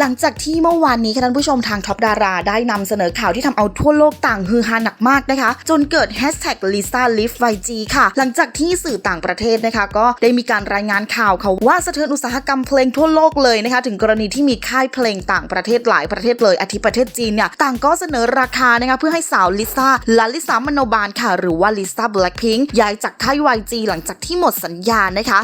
หลังจากที่เมื่อวานนี้ค่ะท่านผู้ชมทางท็อปดารา ได้นำเสนอข่าวที่ทำเอาทั่วโลกต่างฮือฮาหนักมากนะคะ จนเกิดแฮชแท็กลิซ่าลิฟไวจีค่ะ หลังจากที่สื่อต่างประเทศนะคะ ก็ได้มีการรายงานข่าวค่ะว่าสะเทือนอุตสาหกรรมเพลงทั่วโลกเลยนะคะ ถึงกรณีที่มีค่ายเพลงต่างประเทศหลายประเทศเลยอาทิประเทศจีนเนี่ยต่างก็เสนอราคานะคะเพื่อให้สาวลิซ่าลาลิซามโนบาลค่ะ หรือว่าลิซ่าแบล็คพิงค์ย้ายจากค่าย YG หลังจากที่หมดสัญญานะคะ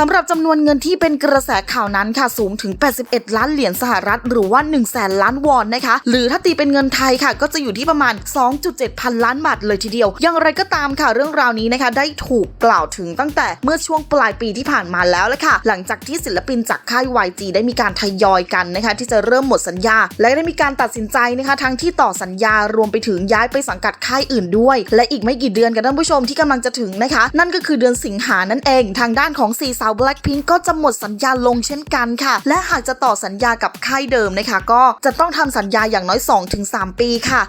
สำหรับจำนวนเงินที่เป็นกระแสข่าวนั้นค่ะสูงถึง 81 ล้านเหรียญสหรัฐ หรือว่า 1 0 0 0 0แสนล้านวอนนะคะ หรือถ้าตีเป็นเงินไทยค่ะ ก็จะอยู่ที่ประมาณ 2.7 พันล้านบาทเลยทีเดียว อย่างไรก็ตามค่ะเรื่องราวนี้นะคะ ได้ถูกกล่าวถึงตั้งแต่เมื่อช่วงปลายปีที่ผ่านมาแล้วละค่ะ หลังจากที่ศิลปินจากค่าย YG ได้มีการทยอยกันนะคะ ที่จะเริ่มหมดสัญญา และได้มีการตัดสินใจนะคะ ทั้งที่ต่อสัญญารวมไปถึงย้ายไปสังกัดค่ายอื่นด้วย และอีกไม่กี่เดือนกันท่านผู้ชมที่กำลังจะถึงนะคะ นั่นก็คือเดือนสิงหานั่นเอง ทางด้านของสี่สาว Blackpink ก็จะหมดสัญญาลงเช่นกันค่ะ และหากจะต่อสัญญากับค่ายเดิมนะคะ ก็จะต้องทำสัญญาอย่างน้อย 2-3 ปีค่ะ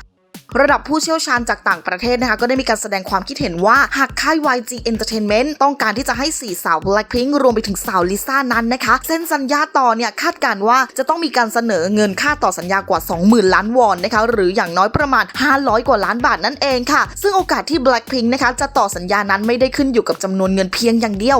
ระดับผู้เชี่ยวชาญจากต่างประเทศนะคะ ก็ได้มีการแสดงความคิดเห็นว่า หากค่าย YG Entertainment ต้องการที่จะให้สี่สาว Blackpink รวมไปถึงสาวลิซ่านั้นนะคะ เส้นสัญญาต่อเนี่ย คาดการณ์ว่าจะต้องมีการเสนอเงินค่าต่อสัญญากว่า 20,000 ล้านวอนนะคะ หรืออย่างน้อยประมาณ 500 กว่าล้านบาทนั่นเองค่ะ ซึ่งโอกาสที่ Blackpink นะคะจะต่อสัญญานั้นไม่ได้ขึ้นอยู่กับจำนวนเงินเพียงอย่างเดียว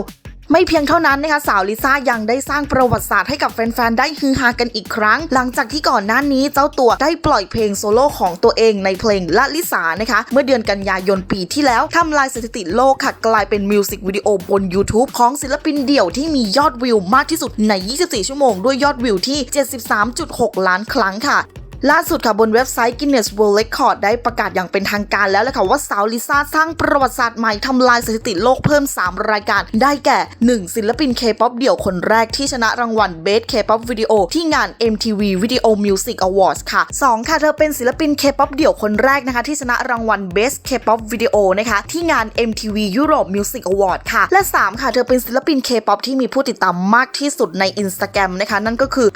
ไม่เพียงเท่านั้นนะคะสาวลิซ่ายังได้สร้างประวัติศาสตร์ให้กับแฟนๆ ได้ฮือฮากันอีกครั้ง หลังจากที่ก่อนหน้านี้เจ้าตัวได้ปล่อยเพลงโซโล่ของตัวเองในเพลงละลิสานะคะ เมื่อเดือนกันยายนปีที่แล้วทำลายสถิติโลกค่ะ กลายเป็นมิวสิกวิดีโอบน YouTube ของศิลปินเดี่ยวที่มียอดวิวมากที่สุดใน 24 ชั่วโมง ด้วยยอดวิวที่ 73.6 ล้านครั้งค่ะ ล่าสุดค่ะบนเว็บไซต์ Guinness World Record ได้ประกาศอย่างเป็นทางการแล้วแหละค่ะว่าสาวลิซ่าสร้างประวัติศาสตร์ใหม่ทำลายสถิติโลกเพิ่ม 3 รายการ ได้แก่ 1. ศิลปิน K-POP เดี่ยวคนแรกที่ชนะรางวัล Best K-POP Video ที่งาน MTV Video Music Awards ค่ะ 2. ค่ะ เธอเป็นศิลปิน K-POP เดี่ยวคนแรกนะคะ ที่ชนะรางวัล Best K-POP Video นะคะ ที่งาน MTV Europe Music Award ค่ะ และ 3 ค่ะ เธอเป็นศิลปิน K-POP ที่มีผู้ติดตามมากที่สุดใน Instagram นะคะนั่นก็คือ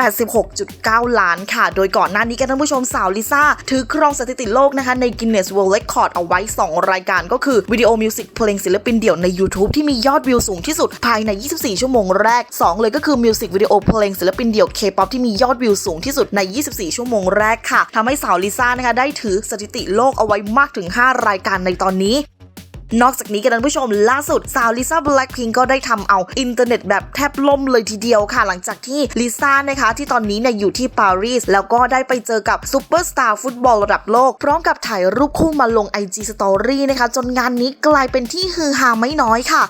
86.9 ล้านค่ะ โดยก่อนหน้านี้กันท่านผู้ชมสาวลิซ่าถือครองสถิติโลกนะคะใน Guinness World Record เอาไว้ 2 รายการก็คือวิดีโอมิวสิกเพลงศิลปินเดี่ยวใน YouTube ที่มียอดวิวสูงที่สุดภายใน 24 ชั่วโมงแรก 2 เลยก็คือมิวสิกวิดีโอเพลงศิลปินเดี่ยว K-POP ที่มียอดวิวสูงที่สุดใน 24 ชั่วโมงแรกค่ะทำให้สาวลิซ่านะคะได้ถือสถิติโลกเอาไว้มากถึง 5 รายการในตอนนี้ นอกจากนี้กันท่านผู้ชมล่าสุดสาวลิซ่าแบล็คพิงก็ได้ทำเอาอินเทอร์เน็ตแบบแทบล่มเลยทีเดียวค่ะ หลังจากที่ลิซ่านะคะที่ตอนนี้เนี่ยอยู่ที่ปารีสแล้วก็ได้ไปเจอกับซูเปอร์สตาร์ฟุตบอลระดับโลก พร้อมกับถ่ายรูปคู่มาลง IG Story นะคะ จนงานนี้กลายเป็นที่ฮือฮาไม่น้อยค่ะ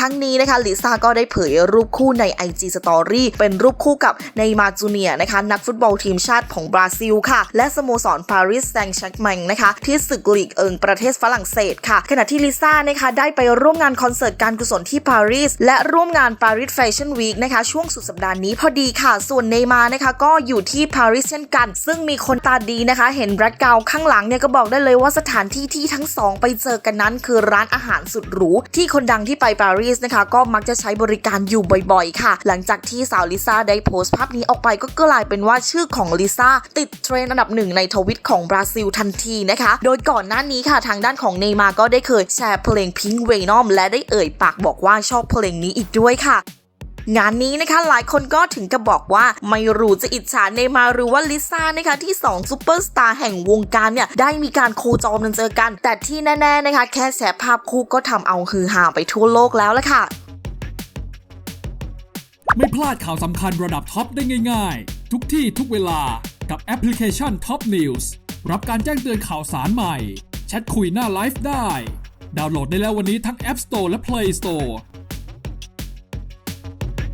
ทั้งนี้นะคะลิซ่าก็ได้เผยรูปคู่ใน IG Story เป็นรูปคู่กับเนย์มาร์จูเนียนะคะนักฟุตบอลทีมชาติของบราซิลค่ะ และสโมสรปารีสแซงต์แชร์กแมงนะคะ ที่ศึกลีกเอิงประเทศฝรั่งเศสค่ะ ขณะที่ลิซ่านะคะได้ไปร่วมงานคอนเสิร์ตการกุศลที่ปารีสและร่วมงานปารีสแฟชั่นวีคนะคะช่วงสุดสัปดาห์นี้พอดีค่ะ ส่วนเนย์มาร์นะคะก็อยู่ที่ปารีสเช่นกัน ซึ่งมีคนตาดีนะคะ เห็นแบล็คกาข้างหลังเนี่ยก็บอกได้เลยว่าสถานที่ที่ทั้งสองไปเจอกันนั้น คือร้านอาหารสุดหรูที่คนดังที่ไปปารีสนะคะก็มักจะใช้บริการอยู่บ่อยๆ ค่ะ หลังจากที่สาวลิซ่าได้โพสต์ภาพนี้ออกไปก็กลายเป็นว่าชื่อของลิซ่าติดเทรนด์อันดับหนึ่งในทวิตของบราซิลทันทีนะคะ โดยก่อนหน้านี้ค่ะทางด้านของเนย์มาก็ได้เคยแชร์เพลงพิงเวนอมและได้เอ่ยปากบอกว่าชอบเพลงนี้อีกด้วยค่ะ งานนี้นะคะหลายคนก็ถึงกับบอกว่าไม่รู้จะอิจฉาเนมาหรือว่าลิซ่านะคะที่2ซูเปอร์สตาร์แห่งวงการเนี่ยได้มีการโคจรกันเจอกัน แต่ที่แน่ๆนะคะแค่แชร์ภาพคู่ก็ทำเอาฮือฮาไปทั่วโลกแล้วละค่ะไม่พลาดข่าวสำคัญระดับท็อปได้ง่ายๆ ทุกที่ทุกเวลากับแอปพลิเคชัน Top News รับการแจ้งเตือนข่าวสารใหม่ แชทคุยหน้าไลฟ์ได้ ดาวน์โหลดได้แล้ววันนี้ทั้ง App Store และ Play Store